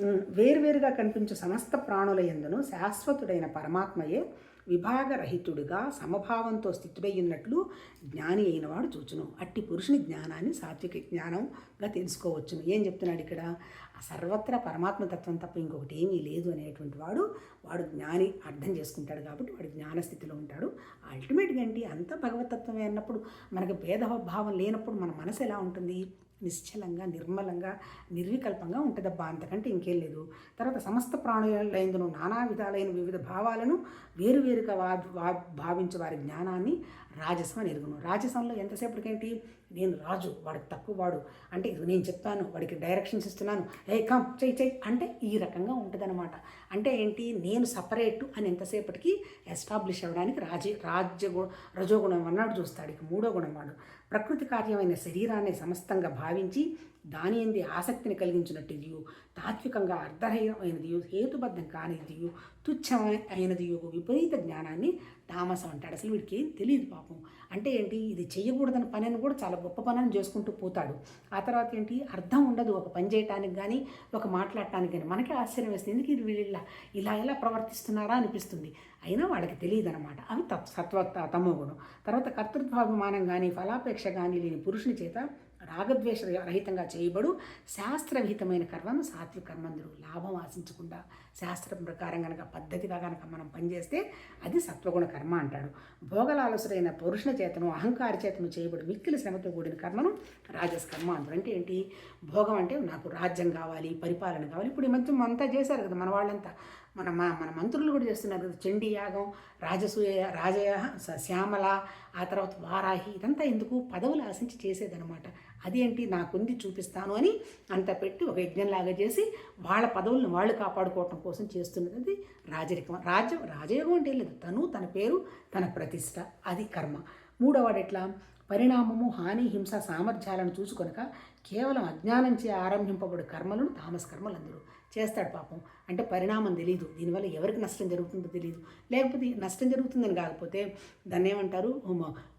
A: ఉమ్, వేర్వేరుగా కనిపించే సమస్త ప్రాణుల ఎందును శాశ్వతుడైన పరమాత్మయే విభాగరహితుడుగా సమభావంతో స్థితుడై ఉన్నట్లు జ్ఞాని అయినవాడు చూచును. అట్టి పురుషుని జ్ఞానాన్ని సాత్విక జ్ఞానంగా తెలుసుకోవచ్చును. ఏం చెప్తున్నాడు ఇక్కడ? సర్వత్రా పరమాత్మ తత్వం తప్ప ఇంకొకటి ఏమీ లేదు అనేటువంటి వాడు వాడు జ్ఞాని అర్థం చేసుకుంటాడు కాబట్టి వాడు జ్ఞానస్థితిలో ఉంటాడు. అల్టిమేట్గా ఏంటి అంత భగవతత్వమే అన్నప్పుడు మనకి భేదభావం లేనప్పుడు మన మనసు ఎలా ఉంటుంది? నిశ్చలంగా నిర్మలంగా నిర్వికల్పంగా ఉంటుందబ్బా. అంతకంటే ఇంకేం లేదు. తర్వాత సమస్త ప్రాణులైందును నానా విధాలైన వివిధ భావాలను వేరువేరుగా వా వా- భావించే వారి జ్ఞానాన్ని రాజసం అని ఎరుగును. రాజసంలో ఎంతసేపటికేంటి? నేను రాజు వాడికి తక్కువ వాడు. అంటే నేను చెప్తాను వాడికి డైరెక్షన్స్ ఇస్తున్నాను. ఏ కమ్ చెయ్యి చెయ్యి అంటే ఈ రకంగా ఉంటుందన్నమాట. అంటే ఏంటి? నేను సపరేట్ అని ఎంతసేపటికి ఎస్టాబ్లిష్ అవ్వడానికి రాజ రాజ్య రజోగుణం అన్నాడు చూస్తాడు. ఇక మూడో గుణం వాడు. ప్రకృతి కార్యమైన శరీరాన్ని సమస్తంగా భావించి దాని ఎందు ఆసక్తిని కలిగించినట్టు తాత్వికంగా అర్ధరహితమైనదియు హేతుబద్ధం కానిదియు తుచ్చమైనదియు విపరీత జ్ఞానాన్ని తామసం అంటాడు. అసలు వీడికి ఏం తెలియదు పాపం. అంటే ఏంటి? ఇది చేయకూడదని పని అని కూడా చాలా గొప్ప పని అని చేసుకుంటూ పోతాడు. ఆ తర్వాత ఏంటి? అర్థం ఉండదు ఒక పని చేయటానికి కానీ ఒక మాట్లాడటానికి కానీ మనకే ఆశ్చర్యం వేస్తుంది. ఎందుకు ఇది వీళ్ళ ఇలా ఇలా ఎలా ప్రవర్తిస్తున్నారా అనిపిస్తుంది. అయినా వాళ్ళకి తెలియదు అనమాట అవి తత్ సత్వ తమో గుణం. తర్వాత కర్తృత్వాభిమానం కానీ ఫలాపేక్ష కానీ లేని పురుషుని చేత రాగద్వేష రహితంగా చేయబడు శాస్త్రవిహితమైన కర్మను సాత్విక కర్మందుడు లాభం ఆశించకుండా శాస్త్రం ప్రకారం కనుక పద్ధతిగా కనుక మనం పనిచేస్తే అది సత్వగుణ కర్మ అంటాడు. భోగలాలసుడైన పురుషుల చేతను అహంకార చేతను చేయబడు మిక్కిలి శ్రమతో కూడిన కర్మను రాజస్ కర్మ అంటారు. అంటే ఏంటి? భోగం అంటే నాకు రాజ్యం కావాలి పరిపాలన కావాలి. ఇప్పుడు ఈ మధ్య అంతా చేశారు కదా మన వాళ్ళంతా. మన మా- మన మంత్రులు కూడా చేస్తున్నారు కదా చండీ యాగం రాజసూయ రాజయ స- శ్యామల ఆ తర్వాత వారాహి ఇదంతా ఎందుకు? పదవులు ఆశించి చేసేదనమాట అదేంటి? నాకుంది చూపిస్తాను అని అంత పెట్టి ఒక యజ్ఞంలాగా చేసి వాళ్ళ పదవులను వాళ్ళు కాపాడుకోవటం కోసం చేస్తున్నది రాజరికం. రాజ్యం రాజయోగం అంటే లేదు. తను తన పేరు తన ప్రతిష్ట. అది కర్మ. మూడవది ఎట్లా? పరిణామము హాని హింస సామర్థ్యాలను చూసుకొనక కేవలం అజ్ఞానంచే ఆరంభింపబడు కర్మలను తామస కర్మలు అందరూ చేస్తాడు పాపం. అంటే పరిణామం తెలియదు దీనివల్ల ఎవరికి నష్టం జరుగుతుందో తెలియదు లేకపోతే నష్టం జరుగుతుందని కాకపోతే దాన్ని ఏమంటారు?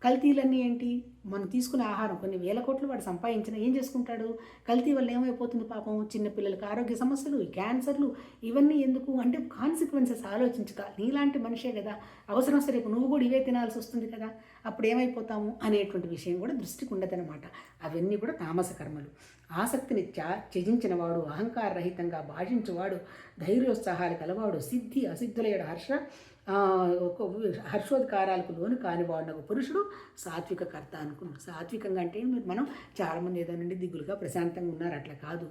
A: కల్తీలన్నీ ఏంటి? మనం తీసుకునే ఆహారం కొన్ని వేల కోట్లు వాడు సంపాదించిన ఏం చేసుకుంటాడు? కల్తీ వల్ల ఏమైపోతుంది పాపం? చిన్నపిల్లలకి ఆరోగ్య సమస్యలు క్యాన్సర్లు ఇవన్నీ ఎందుకు? అంటే కాన్సిక్వెన్సెస్ ఆలోచించక నీలాంటి మనిషే కదా అవసరం సరే నువ్వు కూడా ఇవే తినాల్సి వస్తుంది కదా అప్పుడు ఏమైపోతాము అనేటువంటి విషయం కూడా దృష్టికి ఉండదనమాట అవన్నీ కూడా తామస కర్మలు. ఆసక్తిని త్యా త్యజించిన వాడు అహంకార రహితంగా భాషించేవాడు ధైర్యోత్సాహాలు కలవాడు సిద్ధి అసిద్ధులయ్యాడు హర్ష ఒక హర్షోద్కారాలకు లోను కానివాడు ఒక పురుషుడు సాత్విక కర్త అనుకున్నాడు. సాత్వికంగా అంటే మనం చాలామంది ఏదైనా నుండి దిగులుగా ప్రశాంతంగా ఉన్నారు అట్లా కాదు.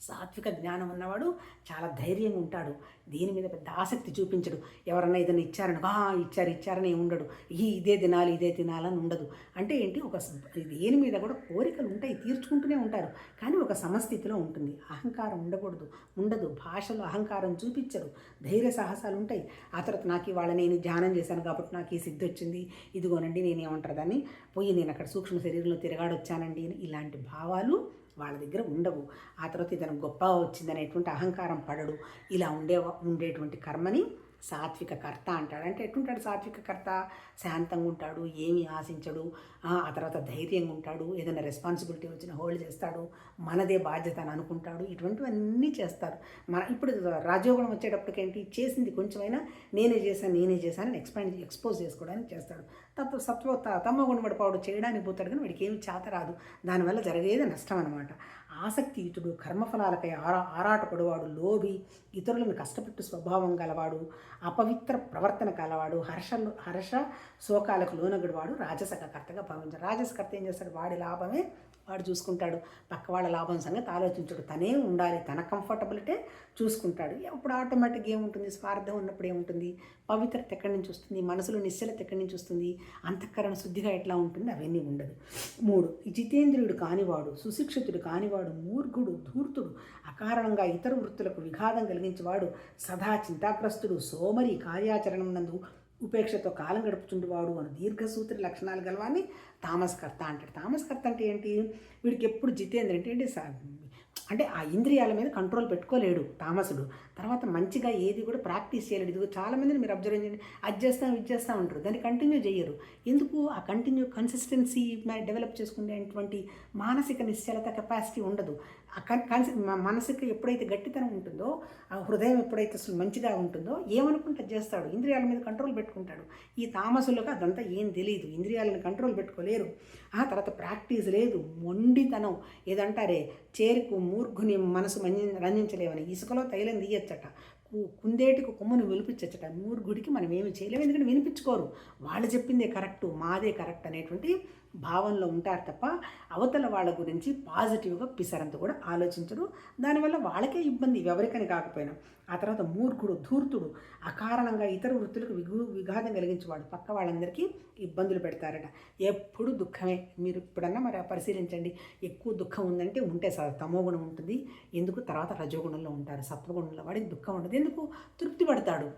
A: సాత్విక జ్ఞానం ఉన్నవాడు చాలా ధైర్యంగా ఉంటాడు. దీని మీద పెద్ద ఆసక్తి చూపించడు. ఎవరన్నా ఏదైనా ఇచ్చారని "ఆ, ఇచ్చారు ఇచ్చారని ఉండడు. ఈ ఇదే తినాలి ఇదే తినాలని ఉండదు. అంటే ఏంటి ఒక దేని మీద కూడా కోరికలు ఉంటాయి తీర్చుకుంటూనే ఉంటారు. కానీ ఒక సమస్థితిలో ఉంటుంది. అహంకారం ఉండకూడదు ఉండదు. భాషలో అహంకారం చూపించరు ధైర్య సాహసాలు ఉంటాయి. ఆ తర్వాత నాకు ఇవాళ నేను ధ్యానం చేశాను కాబట్టి నాకు ఈ సిద్ధి వచ్చింది. ఇదిగోనండి నేనేమంటారు దాన్ని? పోయి నేను అక్కడ సూక్ష్మ శరీరంలో తిరగాడొచ్చానండి ఇలాంటి భావాలు వాళ్ళ దగ్గర ఉండవు. ఆ తర్వాత ఇతను గొప్ప వచ్చిందనేటువంటి అహంకారం పడడు. ఇలా ఉండే ఉండేటువంటి కర్మని సాత్విక కర్త అంటాడు. అంటే ఎట్టుంటాడు సాత్విక కర్త? శాంతంగా ఉంటాడు ఏమి ఆశించడు ఆ తర్వాత ధైర్యంగా ఉంటాడు ఏదైనా రెస్పాన్సిబిలిటీ వచ్చిన హోల్డ్ చేస్తాడు మనదే బాధ్యత అని అనుకుంటాడు. ఇటువంటివన్నీ చేస్తారు. మన ఇప్పుడు రాజయోగం వచ్చేటప్పటికేంటి చేసింది కొంచెమైనా నేనే చేశాను నేనే చేశాను ఎక్స్పాండ్ ఎక్స్పోజ్ చేసుకోవడానికి చేస్తాడు. తత్వ సత్వ తమ్మ గుణపడిపోవడు చేయడానికి పోతాడు కానీ వాడికి ఏమి చేత రాదు. దానివల్ల జరిగేది నష్టం అనమాట ఆసక్తియుతుడు కర్మఫలాలకై ఆరా ఆరాటపడువాడు లోభి ఇతరులను కష్టపెట్టు స్వభావం గలవాడు అపవిత్ర ప్రవర్తన కలవాడు హర్ష హర్ష శోకాలకు లోనగడివాడు రాజసక కర్తగా భావించాడు రాజసకర్త ఏం చేస్తాడు? వాడి లాభమే వాడు చూసుకుంటాడు. పక్క వాళ్ళ లాభం సంగతి ఆలోచించడు. తనే ఉండాలి. తన కంఫర్టబిలిటీ చూసుకుంటాడు. అప్పుడు ఆటోమేటిక్గా ఏముంటుంది? స్వార్థం ఉన్నప్పుడు ఏముంటుంది? పవిత్రత ఎక్కడి నుంచి వస్తుంది? మనసులో నిశ్చలత ఎక్కడి నుంచి వస్తుంది? అంతఃకరణ శుద్ధిగా ఎట్లా ఉంటుంది? అవన్నీ ఉండదు. మూడు జితేంద్రుడు జితేంద్రియుడు కానివాడు సుశిక్షితుడు కానివాడు మూర్ఖుడు ధూర్తుడు అకారణంగా ఇతర వృత్తులకు విఘాతం కలిగించేవాడు సదా చింతాగ్రస్తుడు. సోమరి కార్యాచరణందు ఉపేక్షతో కాలం గడుపుతుండేవాడు అని దీర్ఘసూత్రి లక్షణాలు గలవాన్ని తామస్కర్త అంటాడు. తామస్కర్త అంటే ఏంటి? వీడికి ఎప్పుడు జితేంద్ర అంటే ఏంటి? అంటే ఆ ఇంద్రియాల మీద కంట్రోల్ పెట్టుకోలేడు తామసుడు. తర్వాత మంచిగా ఏది కూడా ప్రాక్టీస్ చేయలేడు. ఇదిగో చాలామందిని మీరు అబ్జర్వ్ చేయండి. అది చేస్తాం ఇది చేస్తూ ఉంటారు దాన్ని కంటిన్యూ చేయరు. ఎందుకు? ఆ కంటిన్యూ కన్సిస్టెన్సీ డెవలప్ చేసుకునేటువంటి మానసిక నిశ్చలత కెపాసిటీ ఉండదు. కన్సి మనసుకి ఎప్పుడైతే గట్టితనం ఉంటుందో ఆ హృదయం ఎప్పుడైతే అసలు మంచిగా ఉంటుందో ఏమనుకుంటే చేస్తాడు? ఇంద్రియాల మీద కంట్రోల్ పెట్టుకుంటాడు. ఈ తామసులకు అదంతా ఏం తెలియదు ఇంద్రియాలను కంట్రోల్ పెట్టుకోలేరు. ఆ తర్వాత ప్రాక్టీస్ లేదు. మొండితనం. ఏదంటారే? చేరుకు మూర్ఖుని మనసు మంచి రంజించలేవని ఇసుకలో తైలం తీయచ్చట. కు- కుందేటికి కొమ్మును వినిపించచ్చట. మూర్ఘుడికి మనం ఏమి చేయలేము. ఎందుకంటే వినిపించుకోరు. వాళ్ళు చెప్పిందే కరెక్టు మాదే కరెక్ట్ అనేటువంటి భావనలో ఉంటారు తప్ప అవతల వాళ్ళ గురించి పాజిటివ్గా పిసరంత కూడా ఆలోచించరు. దానివల్ల వాళ్ళకే ఇబ్బంది ఎవరికని కాకపోయినా. ఆ తర్వాత మూర్ఖుడు ధూర్తుడు అకారణంగా ఇతర వృత్తులకు విఘు విఘాతం కలిగించేవాడు పక్క వాళ్ళందరికీ ఇబ్బందులు పెడతారట. ఎప్పుడు దుఃఖమే. మీరు ఇప్పుడన్నా మరి పరిశీలించండి. ఎక్కువ దుఃఖం ఉందంటే ఉంటే స- తమోగుణం ఉంటుంది. ఎందుకు? తర్వాత రజోగుణంలో ఉంటారు. సత్వగుణంలో వాడికి దుఃఖం ఉండదు. ఎందుకు? తృప్తి పడతాడు.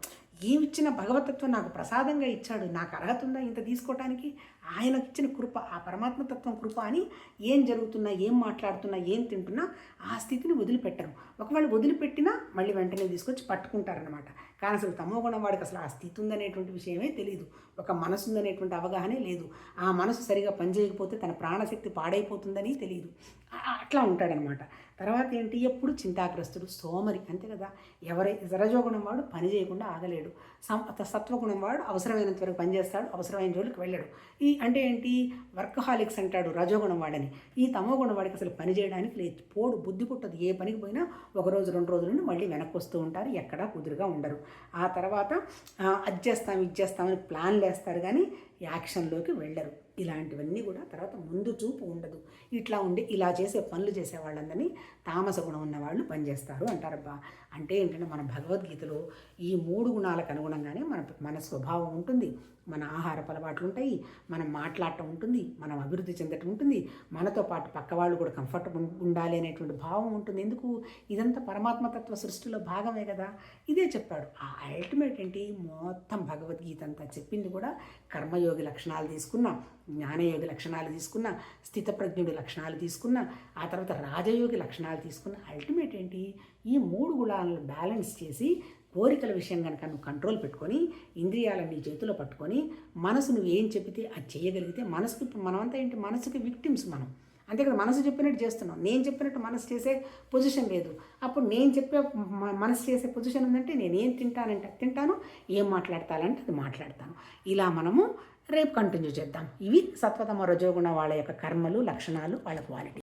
A: ఏమిచ్చిన భగవతత్వం నాకు ప్రసాదంగా ఇచ్చాడు నాకు అర్హత ఉందా ఇంత తీసుకోవటానికి ఆయనకు ఇచ్చిన కృప ఆ పరమాత్మతత్వం కృప అని ఏం జరుగుతున్నా ఏం మాట్లాడుతున్నా ఏం తింటున్నా ఆ స్థితిని వదిలిపెట్టరు. ఒకవేళ వదిలిపెట్టినా మళ్ళీ వెంటనే తీసుకొచ్చి పట్టుకుంటారనమాట కానీ అసలు తమోగుణం వాడికి అసలు ఆ స్థితి ఉందనేటువంటి విషయమే తెలియదు ఒక మనసు ఉందనేటువంటి అవగాహనే లేదు. ఆ మనసు సరిగా పనిచేయకపోతే తన ప్రాణశక్తి పాడైపోతుందని తెలియదు ఆ- అట్లా ఉంటాడనమాట తర్వాత ఏంటి ఎప్పుడు చింతాగ్రస్తుడు? సోమరి. అంతే కదా? ఎవరై జరజోగుణం వాడు పని చేయకుండా ఆగలేడు. సం- సత్వగుణం వాడు అవసరమైనంత వరకు పనిచేస్తాడు అవసరమైన జోలికి వెళ్ళాడు. ఈ అంటే ఏంటి? వర్కహాలిక్స్ అంటాడు రజోగుణం వాడని. ఈ తమోగుణం వాడికి అసలు పని చేయడానికి లేదు. పోడు బుద్ధి పుట్టదు. ఏ పనికి పోయినా ఒక రోజు రెండు రోజుల నుండి మళ్ళీ వెనక్కి వస్తూ ఉంటారు. ఎక్కడా కుదురుగా ఉండరు. ఆ తర్వాత అది చేస్తాం ఇది చేస్తామని ప్లాన్లు వేస్తారు కానీ యాక్షన్లోకి వెళ్ళరు. ఇలాంటివన్నీ కూడా తర్వాత ముందు చూపు ఉండదు. ఇట్లా ఉండి ఇలా చేసే పనులు చేసే వాళ్ళందరినీ తామస గుణం ఉన్న వాళ్ళు పనిచేస్తారు అంటారబ్బా. అంటే ఏంటంటే మన భగవద్గీతలో ఈ మూడు గుణాలకు అనుగుణంగానే మన మన స్వభావం ఉంటుంది. మన ఆహారపు అలవాట్లు ఉంటాయి మనం మాట్లాడటం ఉంటుంది మనం అభివృద్ధి చెందటం ఉంటుంది మనతో పాటు పక్క వాళ్ళు కూడా కంఫర్టబుల్ ఉండాలి అనేటువంటి భావం ఉంటుంది. ఎందుకు? ఇదంతా పరమాత్మతత్వ సృష్టిలో భాగమే కదా. ఇదే చెప్పాడు. ఆ అల్టిమేట్ ఏంటి? మొత్తం భగవద్గీత అంతా చెప్పింది కూడా కర్మయోగి లక్షణాలు తీసుకున్నా జ్ఞానయోగి లక్షణాలు తీసుకున్నా స్థితప్రజ్ఞుడి లక్షణాలు తీసుకున్నా ఆ తర్వాత రాజయోగి లక్షణాలు తీసుకున్న అల్టిమేట్ ఏంటి? ఈ మూడు గుణాలను బ్యాలెన్స్ చేసి కోరికల విషయం కనుక నువ్వు కంట్రోల్ పెట్టుకొని ఇంద్రియాలను నీ చేతిలో పట్టుకొని మనసు నువ్వు ఏం చెప్పితే అది చేయగలిగితే మనసుకి ఇప్పుడు మనమంతా ఏంటి? మనసుకి విక్టిమ్స్ మనం. అంతే కదా మనసు చెప్పినట్టు చేస్తున్నాం. నేను చెప్పినట్టు మనసు చేసే పొజిషన్ లేదు. అప్పుడు నేను చెప్పే మనసు చేసే పొజిషన్ ఉందంటే నేను ఏం తింటానంటే అది తింటాను ఏం మాట్లాడతానంటే అది మాట్లాడతాను. ఇలా మనము రేపు కంటిన్యూ చేద్దాం. ఇవి సత్వతమ రజోగుణ వాళ్ళ యొక్క కర్మలు లక్షణాలు వాళ్ళ క్వాలిటీ